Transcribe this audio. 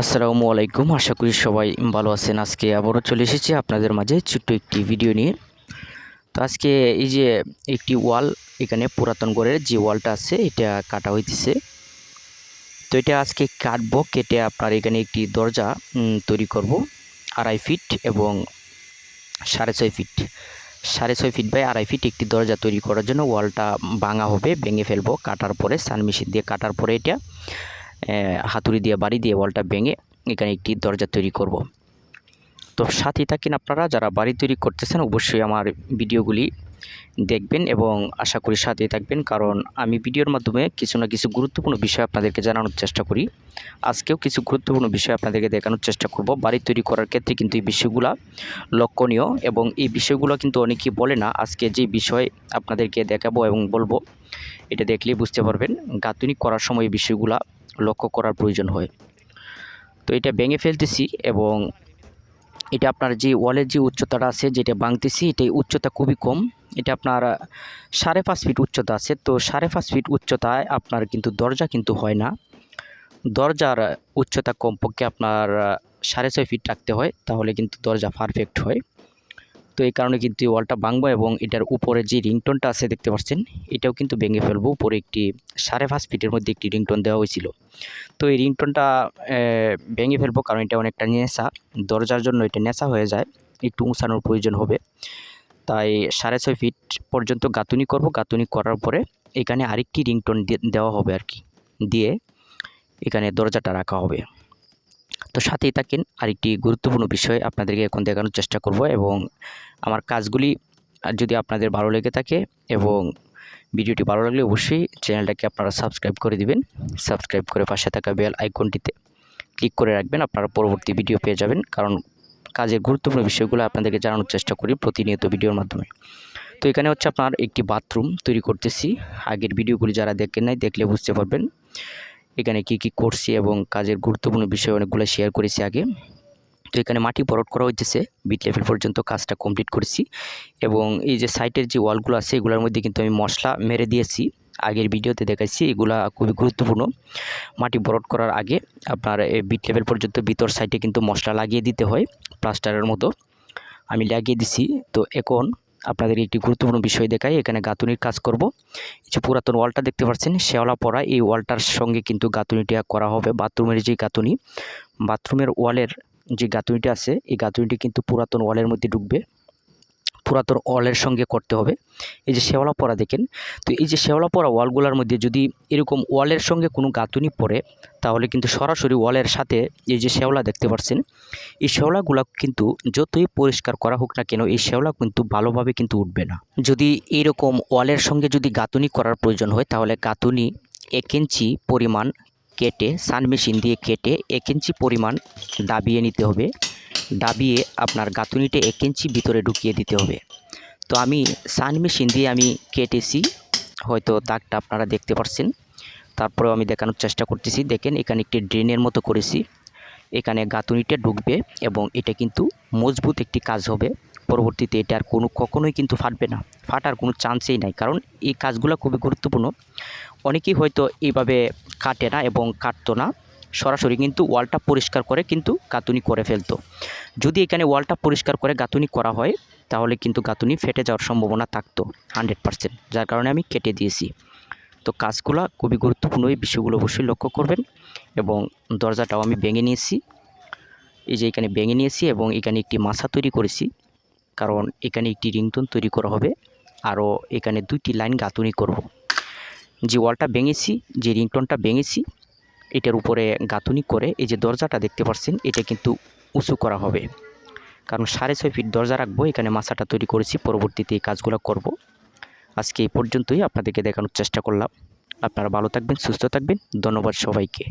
আসসালামু আলাইকুম, আশা করি সবাই ভালো আছেন। আজকে আবারও চলে এসেছি আপনাদের মাঝে ছোট্ট একটি ভিডিও নিয়ে। তো আজকে এই যে একটি ওয়াল, এখানে পুরাতন ঘরের যে ওয়ালটা আছে, এটা কাটা হইতেছে। তো এটা আজকে কাটবো, কেটে আপনার এখানে একটি দরজা তৈরি করব। আড়াই ফিট এবং সাড়ে ছয় ফিট। সাড়ে ছয় ফিট বাই আড়াই ফিট একটি দরজা তৈরি করার জন্য ওয়ালটা ভাঙা হবে, ভেঙে ফেলব। কাটার পরে সান মেশিন দিয়ে কাটার পরে এটা হাতুড়ি দিয়ে, বাড়ি দিয়ে ওয়ালটা ভেঙে এখানে একটি দরজা তৈরি করব। তো সাথে থাকেন আপনারা, যারা বাড়ি তৈরি করতেছেন অবশ্যই আমার ভিডিওগুলি দেখবেন এবং আশা করি সাথেই থাকবেন, কারণ আমি ভিডিওর মাধ্যমে কিছু না কিছু গুরুত্বপূর্ণ বিষয় আপনাদেরকে জানানোর চেষ্টা করি। আজকেও কিছু গুরুত্বপূর্ণ বিষয় আপনাদেরকে দেখানোর চেষ্টা করব। বাড়ি তৈরি করার ক্ষেত্রে কিন্তু এই বিষয়গুলো লক্ষণীয় এবং এই বিষয়গুলো কিন্তু অনেকেই বলে না। আজকে যে বিষয় আপনাদেরকে দেখাবো এবং বলব, এটা দেখলেই বুঝতে পারবেন। গাঁথুনি করার সময় এই বিষয়গুলো লক্ষ্য করার প্রয়োজন হয়। তো এটা ভেঙে ফেলতেছি এবং এটা আপনার যে ওয়ালের যে উচ্চতাটা আছে যেটা ভাঙতেছি, এটাই উচ্চতা খুবই কম। এটা আপনার সাড়ে পাঁচ ফিট উচ্চতা আছে। তো সাড়ে পাঁচ ফিট উচ্চতায় আপনার কিন্তু দরজা কিন্তু হয় না। দরজার উচ্চতা কমপক্ষে আপনার সাড়ে ছয় ফিট রাখতে হয়, তাহলে কিন্তু দরজা পারফেক্ট হয়। তো এই কারণে কিন্তু এই ওয়ালটা ভাঙবো এবং এটার উপরে যে রিংটোনটা আছে দেখতে পাচ্ছেন, এটাও কিন্তু ভেঙে ফেলব। উপরে একটি সাড়ে পাঁচ ফিটের মধ্যে একটি রিংটোন দেওয়া হয়েছিল। তো এই রিংটোনটা ভেঙে ফেলব কারণ এটা অনেকটা নেশা। দরজার জন্য এটা নেশা হয়ে যায়, একটু উঁচানোর প্রয়োজন হবে। তাই সাড়ে ছয় ফিট পর্যন্ত গাঁথুনি করব। গাঁথুনি করার পরে এখানে আরেকটি রিংটোন দেওয়া হবে আর কি। দিয়ে এখানে দরজাটা রাখা হবে। তো সাথেই থাকেন আরেকটি গুরুত্বপূর্ণ বিষয় আপনাদেরকে এখন দেখানোর চেষ্টা করব এবং আমার কাজগুলি যদি আপনাদের ভালো লেগে থাকে এবং ভিডিওটি ভালো লাগলে অবশ্যই চ্যানেলটাকে আপনারা সাবস্ক্রাইব করে দিবেন। সাবস্ক্রাইব করে পাশে থাকা বেল আইকনটিতে ক্লিক করে রাখবেন, আপনারা পরবর্তী ভিডিও পেয়ে যাবেন। কারণ কাজের গুরুত্বপূর্ণ বিষয়গুলো আপনাদেরকে জানানোর চেষ্টা করি প্রতিনিয়ত ভিডিওর মাধ্যমে। তো এখানে হচ্ছে আপনার একটি বাথরুম তৈরি করতেছি। আগের ভিডিওগুলি যারা দেখেন নাই, দেখলে বুঝতে পারবেন। এখানে কি কি করছি এবং কাজের গুরুত্বপূর্ণ বিষয় অনেকগুলো শেয়ার করেছি আগে। তো এখানে মাটি বরট করা হইতেছে বিট লেভেল পর্যন্ত কাজটা কমপ্লিট করেছি এবং এই যে সাইটের যে ওয়ালগুলো আছে, এগুলোর মধ্যে কিন্তু আমি মশলা মেরে দিয়েছি। আগের ভিডিওতে দেখাইছি, এগুলা খুবই গুরুত্বপূর্ণ। মাটি বরট করার আগে আপনার এই বিট লেভেল পর্যন্ত ভিতর সাইডে কিন্তু মশলা লাগিয়ে দিতে হয় প্লাস্টারের মতো। আমি লাগিয়ে দিছি, তো এখন আপনাদের একটি গুরুত্বপূর্ণ বিষয় দেখাই, এখানে গাঁথুনির কাজ করব। কিছু পুরাতন ওয়ালটা দেখতে পাচ্ছেন, শেওলা পড়া এই ওয়ালটার সঙ্গে কিন্তু গাঁথুনিটা করা হবে, বাথরুমের যে গাঁথুনি, বাথরুমের ওয়ালের যে গাঁথুনিটা আছে, এই গাঁথুনিটি কিন্তু পুরাতন ওয়ালের মধ্যে ঢুকবে। পুরাতন ওয়ালের সঙ্গে করতে হবে। এই যে শেওলা পড়া দেখেন, তো এই যে শেওলা পড়া ওয়ালগুলোর মধ্যে যদি এরকম ওয়ালের সঙ্গে কোনো গাঁথুনি পড়ে, তাহলে কিন্তু সরাসরি ওয়ালের সাথে এই যে শেওলা দেখতে পাচ্ছেন এই শেওলাগুলো কিন্তু যতই পরিষ্কার করা হোক না কেন, এই শেওলা কিন্তু ভালোভাবে কিন্তু উঠবে না। যদি এরকম ওয়ালের সঙ্গে যদি গাঁথুনি করার প্রয়োজন হয়, তাহলে গাঁথুনি এক ইঞ্চি পরিমাণ কেটে, সান মেশিন দিয়ে কেটে এক ইঞ্চি পরিমাণ দাবিয়ে নিতে হবে। দাবিয়ে আপনার গাঁথুনিটা এক ইঞ্চি ভিতরে ঢুকিয়ে দিতে হবে। তো আমি সান মেশিন দিয়ে আমি কেটেছি, হয়তো দাগটা আপনারা দেখতে পাচ্ছেন তারপরেও আমি দেখানোর চেষ্টা করতেছি। দেখেন, এখানে একটি ড্রেনের মতো করেছি। এখানে গাঁথুনিটা ঢুকবে এবং এটা কিন্তু মজবুত একটি কাজ হবে। পরবর্তীতে এটা আর কোনো, কখনোই কিন্তু ফাটবে না। ফাটার কোনো চান্সেই নাই, কারণ এই কাজগুলো খুবই গুরুত্বপূর্ণ। অনেকেই হয়তো এইভাবে কাটে না এবং কাটতো না। সরাসরি কিন্তু ওয়ালটা পরিষ্কার করে কিন্তু গাঁথুনি করে ফেলতো। যদি এখানে ওয়ালটা পরিষ্কার করে গাঁথুনি করা হয়, তাহলে কিন্তু গাঁথুনি ফেটে যাওয়ার সম্ভাবনা থাকতো হান্ড্রেড পারসেন্ট, যার কারণে আমি কেটে দিয়েছি। তো কাজগুলো খুবই গুরুত্বপূর্ণ, এই বিষয়গুলো অবশ্যই লক্ষ্য করবেন এবং দরজাটাও আমি ভেঙে নিয়েছি। এই যে এখানে ভেঙে নিয়েছি এবং এখানে একটি মাছা তৈরি করেছি, কারণ এখানে একটি রিংটোন তৈরি করা হবে, আরও এখানে দুইটি লাইন গাঁথুনি করব। যে ওয়ালটা ভেঙেছি, যে রিংটোনটা ভেঙেছি এটার উপরে গাঁথুনি করে এই যে দরজাটা দেখতে পাচ্ছেন এটা কিন্তু উঁচু করা হবে। কারণ সাড়ে ছয় ফিট দরজা রাখব, এখানে মাছাটা তৈরি করেছি, পরবর্তীতে এই কাজগুলো করব। আজকে এই পর্যন্তই, আপনাদেরকে দেখানোর চেষ্টা করলাম। আপনারা ভালো থাকবেন, সুস্থ থাকবেন, ধন্যবাদ সবাইকে।